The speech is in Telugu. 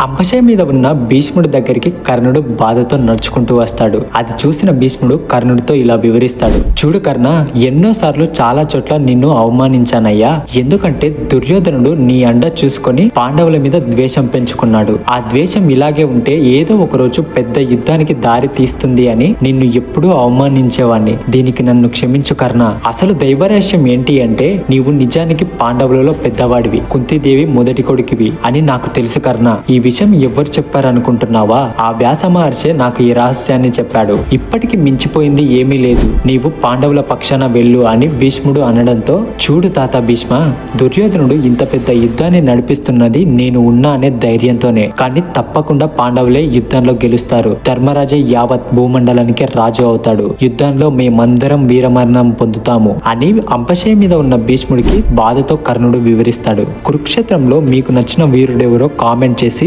అంపశయ మీద ఉన్న భీష్ముడి దగ్గరికి కర్ణుడు బాధతో నడుచుకుంటూ వస్తాడు. అది చూసిన భీష్ముడు కర్ణుడితో ఇలా వివరిస్తాడు. చూడు కర్ణ ఎన్నోసార్లు చాలా చోట్ల నిన్ను అవమానించానయ్యా. ఎందుకంటే దుర్యోధనుడు నీ అండ చూసుకొని పాండవుల మీద ద్వేషం పెంచుకున్నాడు. ఆ ద్వేషం ఇలాగే ఉంటే ఏదో ఒక రోజు పెద్ద యుద్ధానికి దారి తీస్తుంది అని నిన్ను ఎప్పుడూ అవమానించేవాణ్ణి. దీనికి నన్ను క్షమించు కర్ణ. అసలు దైవరహస్యం ఏంటి అంటే నీవు నిజానికి పాండవులలో పెద్దవాడివి. కుంతిదేవి మొదటి కొడుకువి అని నాకు తెలుసు కర్ణ. ఈ విషయం ఎవరు చెప్పారనుకుంటున్నావా? ఆ వ్యాస మహర్షి నాకు ఈ రహస్యాన్ని చెప్పాడు. ఇప్పటికి మించిపోయింది ఏమీ లేదు. నీవు పాండవుల పక్షాన వెళ్ళు అని భీష్ముడు అనడంతో చూడు తాత భీష్మ దుర్యోధనుడు ఇంత పెద్ద యుద్ధాన్ని నడిపిస్తున్నది నేను ఉన్నా అనే ధైర్యంతోనే. కానీ తప్పకుండా పాండవులే యుద్ధంలో గెలుస్తారు. ధర్మరాజ యావత్ భూమండలానికి రాజు అవుతాడు. యుద్ధంలో మేమందరం వీరమరణం పొందుతాము అని అంపశయ మీద ఉన్న భీష్ముడికి బాధతో కర్ణుడు వివరిస్తాడు. కురుక్షేత్రంలో మీకు నచ్చిన వీరుడెవరో కామెంట్ చేసి